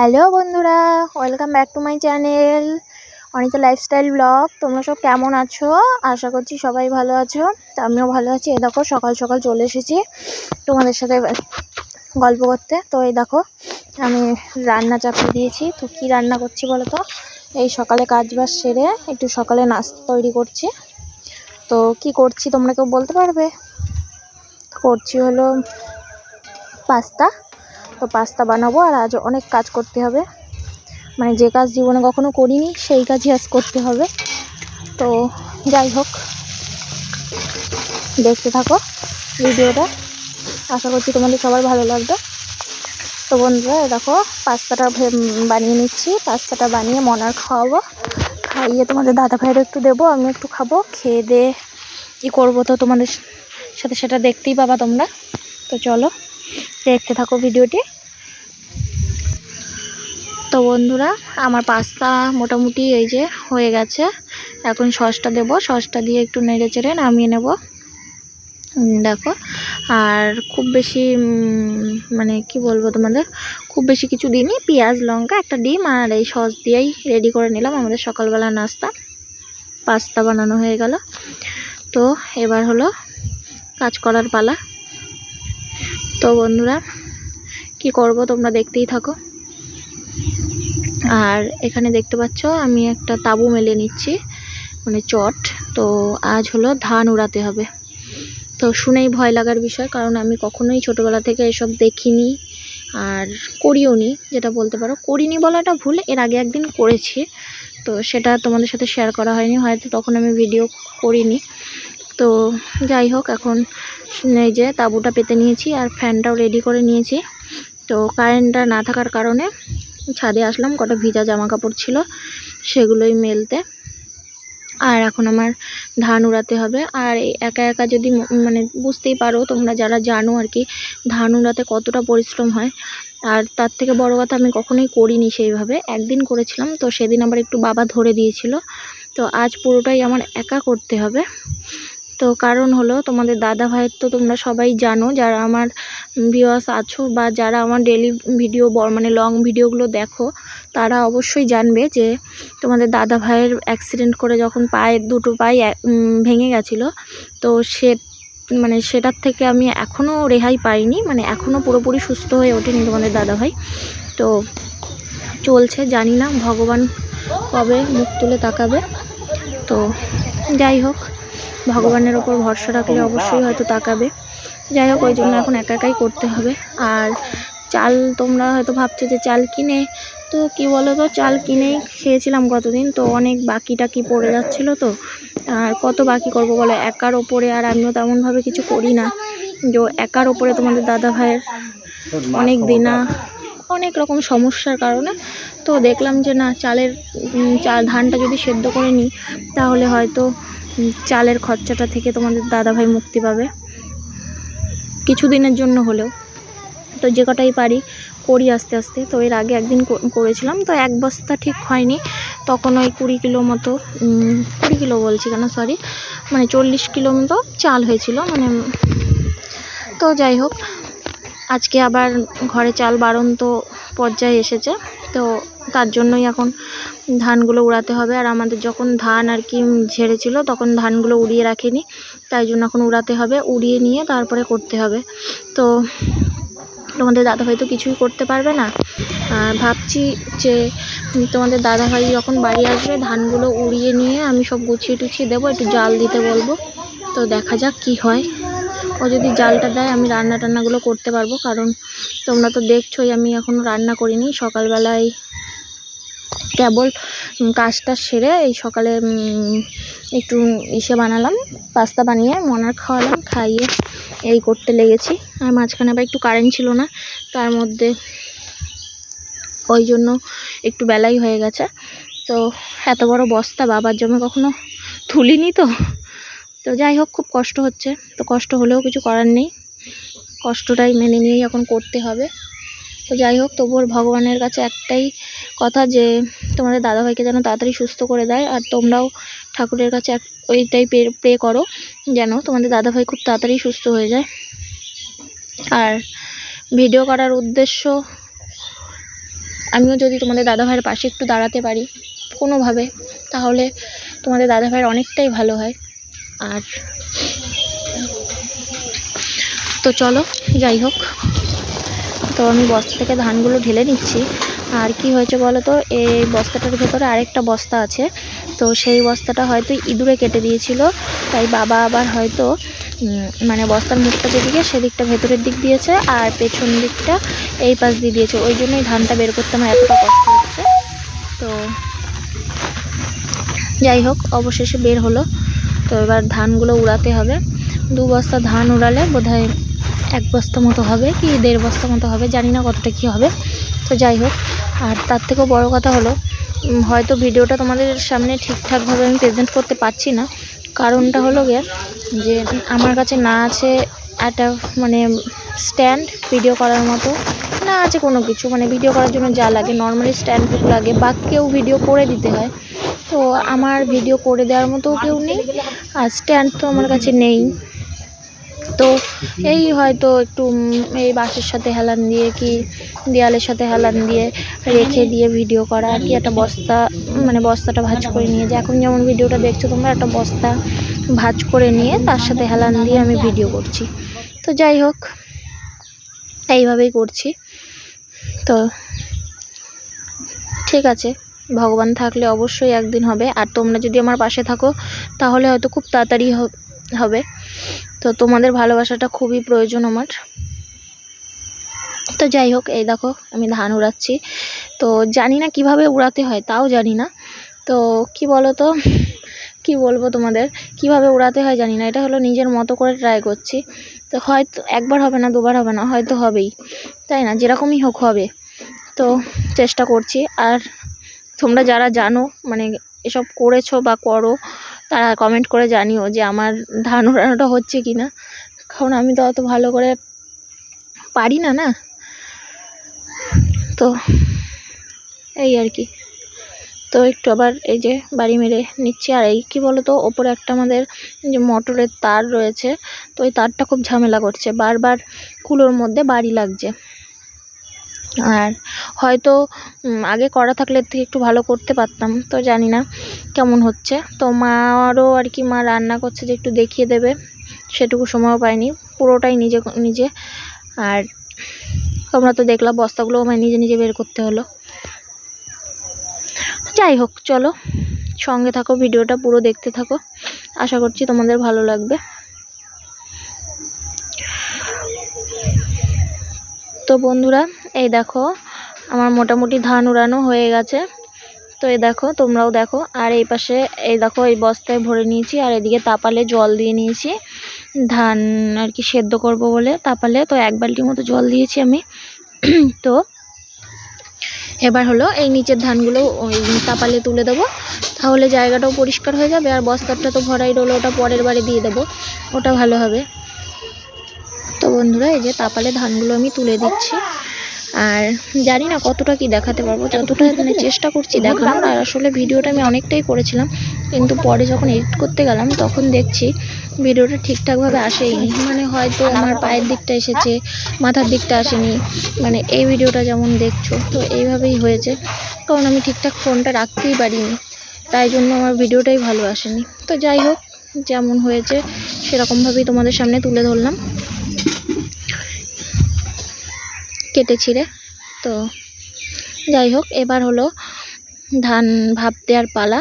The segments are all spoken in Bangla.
হ্যালো বন্ধুরা, welcome back to my channel Anita lifestyle blog তোমরা সব কেমন আছো? আশা করছি সবাই ভালো আছো। তো আমিও ভালো আছি। এই দেখো, সকাল সকাল চলে এসেছি তোমাদের সাথে গল্প করতে। তো এই দেখো, আমি রান্না চাপিয়ে দিয়েছি। তো কী রান্না করছি বলো তো এই সকালে কাজ বাজ সেরে একটু সকালে নাস্তা তৈরি করছি। তো কি করছি তোমরা কেউ বলতে পারবে? করছি হলো পাস্তা। তো পাস্তা বানাবো আর আজ অনেক কাজ করতে হবে। মানে যে কাজ জীবনে কখনো করিনি, সেই কাজই আজ করতে হবে। তো যাই হোক, দেখতে থাকো ভিডিওটা। আশা করছি তোমাদের সবার ভালো লাগবে। তো বন্ধুরা দেখো, পাস্তাটা বানিয়ে নিচ্ছি। পাস্তাটা বানিয়ে মনার খাওয়াবো। খাইয়ে তোমাদের দাদা ভাইয়ের একটু দেবো আমি একটু খাব। খেয়ে দিয়ে কী করব তো তোমাদের সাথে সেটা দেখতেই পাবা তোমরা। তো চলো, দেখতে থাকো ভিডিওটি। তো বন্ধুরা, আমার পাস্তা মোটামুটি এই যে হয়ে গেছে। এখন সসটা দেবো। সসটা দিয়ে একটু নেড়ে চেড়ে নামিয়ে নেব। দেখো, আর খুব বেশি মানে কি বলব তোমাদের, খুব বেশি কিছু দিইনি। পেঁয়াজ, লঙ্কা, একটা ডিম, আর এই সস দিয়েই রেডি করে নিলাম আমাদের সকালবেলা নাস্তা। পাস্তা বানানো হয়ে গেল। তো এবার হলো কাজ করার পালা। তো বন্ধুরা, কি করব তোমরা দেখতেই থাকো। আর এখানে দেখতে পাচ্ছ, আমি একটা তাবু মেলে নিচ্ছি মানে চট। তো আজ হলো ধান উড়াতে হবে। তো শুনেই ভয় লাগার বিষয়, কারণ আমি কখনোই ছোটোবেলা থেকে এসব দেখিনি আর করিও নি যেটা বলতে পারো। করিনি বলাটা ভুল, এর আগে একদিন করেছি। তো সেটা তোমাদের সাথে শেয়ার করা হয়নি, হয়তো তখন আমি ভিডিও করিনি। তো যাই হোক, এখন এই যে তাঁবুটা পেতে নিয়েছি আর ফ্যানটাও রেডি করে নিয়েছি। তো কারেন্টটা না থাকার কারণে ছাদে আসলাম, কটা ভিজা জামা কাপড় ছিল, সেগুলোই মেলতে। আর এখন আমার ধান উড়াতে হবে। আর একা একা যদি মানে বুঝতেই পারো তোমরা যারা জানো আর কি, ধান উড়াতে কতটা পরিশ্রম হয়। আর তার থেকে বড় কথা আমি কখনোই করিনি সেইভাবে। একদিন করেছিলাম, তো সেদিন আবার একটু বাবা ধরে দিয়েছিল। তো আজ পুরোটাই আমার একা করতে হবে। তো কারণ হলো তোমাদের দাদা ভাইয়ের তো তোমরা সবাই জানো, যারা আমার ভিউয়ার্স আছো বা যারা আমার ডেলি ভিডিও মানে লং ভিডিওগুলো দেখো, তারা অবশ্যই জানবে যে তোমাদের দাদা ভাইয়ের অ্যাক্সিডেন্ট করে যখন পায়ে, দুটো পায়ে ভেঙে গেছিল, তো সে মানে সেটার থেকে আমি এখনও রেহাই পাইনি মানে এখনও পুরোপুরি সুস্থ হয়ে ওঠেনি তোমাদের দাদা ভাই তো চলছে, জানি না, ভগবান কবে মুখ তুলে তাকাবে। তো যাই হোক। ভগবানের ওপর ভরসা রাখলে অবশ্যই হয়তো তাকাবে। যাই হোক, ওই জন্য এখন একা একাই করতে হবে। আর চাল তোমরা হয়তো ভাবছ যে চাল কিনে, তো কি বলো তো চাল কিনেই খেয়েছিলাম গতদিন, তো অনেক বাকি টাকি পড়ে যাচ্ছিল তো? আর কত বাকি করব বলো? একার ওপরে আর আমিও তেমনভাবে কিছু করি না। যে, একার ওপরে তোমাদের দাদা ভাইয়ের অনেক দিনা অনেক রকম সমস্যার কারণে। তো দেখলাম যে না, চালের চাল, ধানটা যদি সেদ্ধ করে নিই, তাহলে হয়তো চালের খরচাটা থেকে তোমাদের দাদাভাই মুক্তি পাবে। কিছু দিনের জন্য হলেও। তো যে কটাই পারি, করি আস্তে আস্তে। তো এর আগে একদিন করেছিলাম, তো এক বস্তা ঠিক হয়নি। তখন ওই কুড়ি কিলো মতো কুড়ি কিলো বলছি কেন সরি মানে চল্লিশ কিলো মতো চাল হয়েছিল মানে তো যাই হোক। আজকে আবার ঘরে চাল বাড়ন্ত পর্যায়ে এসেছে, তো তার জন্যই এখন ধানগুলো উড়াতে হবে। আর আমাদের যখন ধান আর কি ঝেড়েছিল, তখন ধানগুলো উড়িয়ে রাখিনি। তাই জন্য এখন উড়াতে হবে, উড়িয়ে নিয়ে তারপরে করতে হবে। তো তোমাদের দাদাভাই তো কিছুই করতে পারবে না। ভাবছি যে তোমাদের দাদাভাই যখন বাড়ি আসবে, ধানগুলো উড়িয়ে নিয়ে আমি সব গুছিয়ে টুছিয়ে দেবো, একটু জাল দিতে বলব। তো দেখা যাক কি হয়। ও যদি জালটা দেয়, আমি রান্না টান্নাগুলো করতে পারব। কারণ তোমরা তো দেখছোই, আমি এখনও রান্না করিনি। সকালবেলায় কেবল কাজটা সেরে এই সকালে একটু ইসে বানালাম, পাস্তা বানিয়ে মনার খাওয়ালাম, খাইয়ে এই করতে লেগেছি। আর মাঝখানে আবার একটু কারেন্ট ছিল না, তার মধ্যে ওই জন্য একটু বেলাই হয়ে গেছে। তো এত বড় বস্তা বাবার জমে কখনো তুলিনি তো। তো যাই হোক, খুব কষ্ট হচ্ছে। তো কষ্ট হলেও কিছু করার নেই। কষ্টটাই মেনে নিয়েই এখন করতে হবে। তো যাই হোক তবুও ভগবানের কাছে একটাই কথা যে তোমাদের দাদাভাইকে যেন তাড়াতাড়ি সুস্থ করে দেয়, আর তোমরাও ঠাকুরের কাছে এক ওইটাই প্রে করো যেন তোমাদের দাদাভাই খুব তাড়াতাড়ি সুস্থ হয়ে যায়। আর ভিডিও করার উদ্দেশ্য, আমিও যদি তোমাদের দাদাভাইয়ের পাশে একটু দাঁড়াতে পারি কোনোভাবে, তাহলে তোমাদের দাদাভাইয়ের অনেকটাই ভালো হয়। আর তো চলো, যাই হোক। তো আমি বস্তা থেকে ধানগুলো ঢেলে নিচ্ছি। আর কি হয়েছে বলো তো? এই বস্তাটার ভেতরে আরেকটা বস্তা আছে। তো সেই বস্তাটা হয়তো ইঁদুরে কেটে দিয়েছিল। তাই বাবা আবার হয়তো মানে বস্তার মুখটা যেদিকে সেদিকটা ভেতরের দিক দিয়েছে আর পেছন দিকটা এই পাশ দিয়ে দিয়েছে। ওই জন্যই ধানটা বের করতে আমার এতটা কষ্ট হচ্ছে। তো যাই হোক, অবশেষে বের হলো। তো এবার ধানগুলো উড়াতে হবে। দু বস্তা ধান উড়ালে বোধহয় এক বস্তা মতো হবে কি দেড় বস্তা মতো হবে। জানি না কতটা কী হবে। তো যাই হোক আর তার থেকেও বড় কথা হলো হয়তো ভিডিওটা তোমাদের সামনে ঠিকঠাকভাবে আমি প্রেজেন্ট করতে পারছি না। কারণটা হলো গিয়ে যে আমার কাছে না আছে একটা মানে স্ট্যান্ড ভিডিও করার মতো, না আছে কোনো কিছু। মানে ভিডিও করার জন্য যা লাগে নর্মালি স্ট্যান্ডটুকু লাগে বা কেউ ভিডিও করে দিতে হয়। তো আমার ভিডিও করে দেওয়ার মতো কেউ নেই, আর স্ট্যান্ড তো আমার কাছে নেই। তো এই হয়তো একটু এই বাঁশের সাথে হেলান দিয়ে কি দেয়ালের সাথে হেলান দিয়ে রেখে দিয়ে ভিডিও করা আর কি, একটা বস্তা মানে বস্তাটা ভাজ করে নিয়ে যে এখন যেমন ভিডিওটা দেখছ তোমরা, একটা বস্তা ভাজ করে নিয়ে তার সাথে হেলান দিয়ে আমি ভিডিও করছি। তো যাই হোক, এইভাবেই করছি। তো ঠিক আছে, ভগবান থাকলে অবশ্যই একদিন হবে। আর তোমরা যদি আমার পাশে থাকো, তাহলে হয়তো খুব তাড়াতাড়ি হবে। তো তোমাদের ভালোবাসাটা খুবই প্রয়োজন আমার। তো যাই হোক, এই দেখো, আমি ধান উড়াচ্ছি। তো জানি না কীভাবে উড়াতে হয়, তাও জানি না। তো কি বলো তো কি বলব তোমাদের, কীভাবে উড়াতে হয় জানি না। এটা হলো নিজের মতো করে ট্রাই করছি। তো হয়তো একবার হবে না, দুবার হবে না, হয়তো হবেই। তাই না? যেরকমই হোক হবে। তো চেষ্টা করছি। আর তোমরা যারা জানো মানে এসব করেছ বা করো তারা কমেন্ট করে জানিও যে আমার ধান উড়ানোটা হচ্ছে কি না কারণ আমি তো অত ভালো করে পারি না না? তো এই আর কি। তো একটু আবার এই যে বাড়ি মেরে নিচ্ছি। আর এই কী বলো তো ওপরে একটা আমাদের যে মোটরের তার রয়েছে, তো ওই তারটা খুব ঝামেলা করছে। বারবার কুলোর মধ্যে বাড়ি লাগছে। আর হয়তো আগে করা থাকলে এর থেকে একটু ভালো করতে পারতাম, তো জানি না কেমন হচ্ছে। তো মারও আর কি, মা রান্না করছে যে একটু দেখিয়ে দেবে, সেটুকু সময়ও পাইনি, পুরোটাই নিজে নিজে। আর তোমরা তো দেখলাম বস্তাগুলো আমায় নিজে নিজে বের করতে হলো। যাই হোক, চলো, সঙ্গে থাকো, ভিডিওটা পুরো দেখতে থাকো। আশা করছি তোমাদের ভালো লাগবে। তো বন্ধুরা, এই দেখো, আমার মোটামুটি ধান উড়ানো হয়ে গেছে। তো এই দেখো, তোমরাও দেখো, আর এই পাশে, এই দেখো, এই বস্তায় ভরে নিয়েছি, আর এদিকে তাপালে জল দিয়ে নিয়েছি। ধান আর কি সেদ্ধ করব বলে তাপালে, তো এক বালতির মতো জল দিয়েছি আমি। তো এবার হলো এই নিচের ধানগুলো ওই তাপালে তুলে দেবো। তাহলে জায়গাটাও পরিষ্কার হয়ে যাবে, আর বস্তাটা তো ভরাই রইল, ওটা পরের বারে দিয়ে দেবো। ওটা ভালো হবে। বন্ধুরা, এই যে তাপালে ধানগুলো আমি তুলে দিচ্ছি। আর জানি না কতটা কি দেখাতে পারব, যতটা মানে চেষ্টা করছি দেখানোর, আর আসলে ভিডিওটা আমি অনেকটাই করেছিলাম। কিন্তু পরে যখন এডিট করতে গেলাম, তখন দেখছি ভিডিওটা ঠিকঠাকভাবে আসেইনি মানে হয়তো আমার পায়ের দিকটা এসেছে, মাথার দিকটা আসেনি মানে এই ভিডিওটা যেমন দেখছ, তো এইভাবেই হয়েছে। কারণ আমি ঠিকঠাক ফোনটা রাখতেই পারিনি, তাই জন্য আমার ভিডিওটাই ভালো আসেনি। তো যাই হোক, যেমন হয়েছে, সেরকমভাবেই তোমাদের সামনে তুলে ধরলাম। কেটে ছিঁড়ে তো যাই হোক, এবার হলো ধান ভাপ দেওয়ার পালা।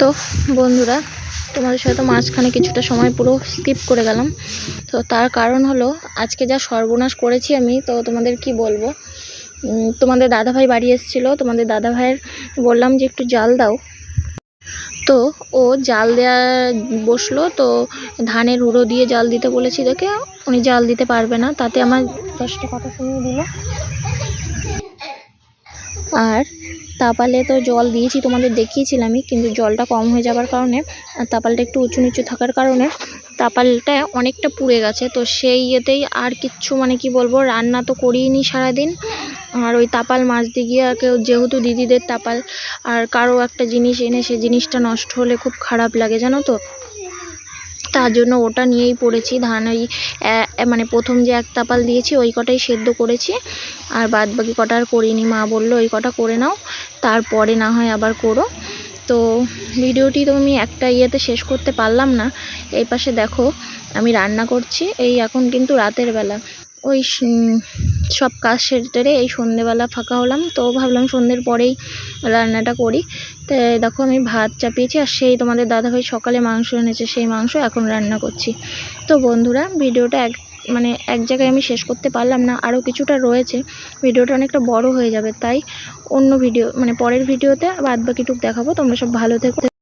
তো বন্ধুরা, তোমাদের সাথে মাঝখানে কিছুটা সময় পুরো স্কিপ করে গেলাম। তো তার কারণ হলো, আজকে যা সর্বনাশ করেছি আমি, তো তোমাদের কি বলব? তোমাদের দাদাভাই বাড়ি এসেছিল, তোমাদের দাদাভাইয়ের বললাম যে একটু জাল দাও। তো ও জাল দেয়া বসল, তো ধানের উড়ো দিয়ে জাল দিতে বলেছি দেখে উনি জাল দিতে পারবে না, তাতে আমার দশটা কথা শুনিয়ে দিল। আর তাপালে তো জল দিয়েছি, তোমাদের দেখিয়েছিলামই, কিন্তু জলটা কম হয়ে যাবার কারণে তাপালটা একটু উঁচু নিচু থাকার কারণে তাপালটা অনেকটা পুড়ে গেছে। তো সেই ইয়েতেই আর কিচ্ছু মানে কি বলব, রান্না তো করিনি সারাদিন। আর ওই তাপাল মাছ দিয়ে গিয়ে কেউ, যেহেতু দিদিদের তাপাল, আর কারও একটা জিনিস এনে সে জিনিসটা নষ্ট হলে খুব খারাপ লাগে, জানো তো? তার জন্য ওটা নিয়েই পড়েছি, ধান ওই মানে প্রথম যে এক তাপাল দিয়েছি, ওই কটাই সেদ্ধ করেছি। আর বাদ বাকি কটা আর করিনি, মা বলল ওই কটা করে নাও। তারপরে না হয় আবার করো। তো ভিডিওটি তো আমি একটা ইয়েতে শেষ করতে পারলাম না। এই পাশে দেখো, আমি রান্না করছি। এই এখন কিন্তু রাতের বেলা। ওই সব কাজ সেরে এই সন্ধেবেলা ফাঁকা হলাম। তো ভাবলাম সন্ধ্যের পরেই রান্নাটা করি। তো দেখো, আমি ভাত চাপিয়েছি আর সেই তোমাদের দাদাভাই সকালে মাংস এনেছে। সেই মাংস এখন রান্না করছি। তো বন্ধুরা, ভিডিওটা এক মানে এক জায়গায় আমি শেষ করতে পারলাম না, আরও কিছুটা রয়েছে, ভিডিওটা অনেকটা বড় হয়ে যাবে, তাই অন্য ভিডিও মানে পরের ভিডিওতে বাদ বাকিটুক দেখাবো, তোমরা সব ভালো থেকো।